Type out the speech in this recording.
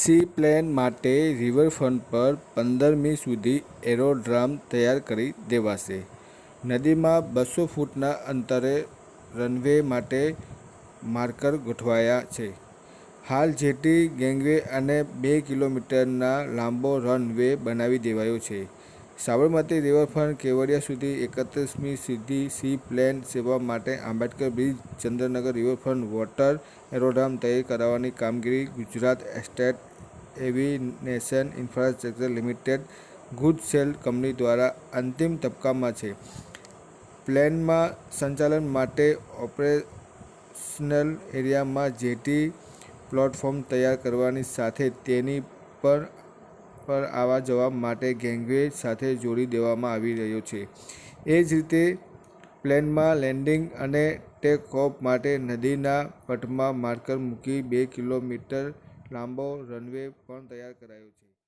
Sea plane માટે riverfront પર પંદરમી સુધી એરોડ્રામ તૈયાર કરી દેવાશે. નદીમાં બસો ફૂટના અંતરે રનવે માટે માર્કર ગોઠવાયા છે. હાલ જેટી ગેંગવે અને બે કિલોમીટરના લાંબો રનવે બનાવી દેવાયો છે. સાબરમતી રિવરફ્રન્ટ કેવડિયા સુધી એકત્રીસમી સીધી સી પ્લેન સેવા માટે Ambedkar bridge, Chandranagar riverfront water aerodrome તૈયાર કરાવવાની કામગીરી Gujarat estate aviation infrastructure limited ગુડશેલ company દ્વારા અંતિમ તબક્કામાં છે. પ્લેનમાં સંચાલન માટે ઓપરેશનલ એરિયામાં જેટી પ્લેટફોર્મ તૈયાર કરવાની સાથે તેની પર પર આવવા જવા માટે ગેંગવે સાથે જોડી દેવામાં આવી રહ્યો છે. એ જ રીતે, પ્લેનમાં લેન્ડિંગ અને ટેક ઓફ માટે નદીના પટમાં માર્કર મૂકી બે કિલોમીટર લાંબો રનવે પણ તૈયાર કરાયો છે.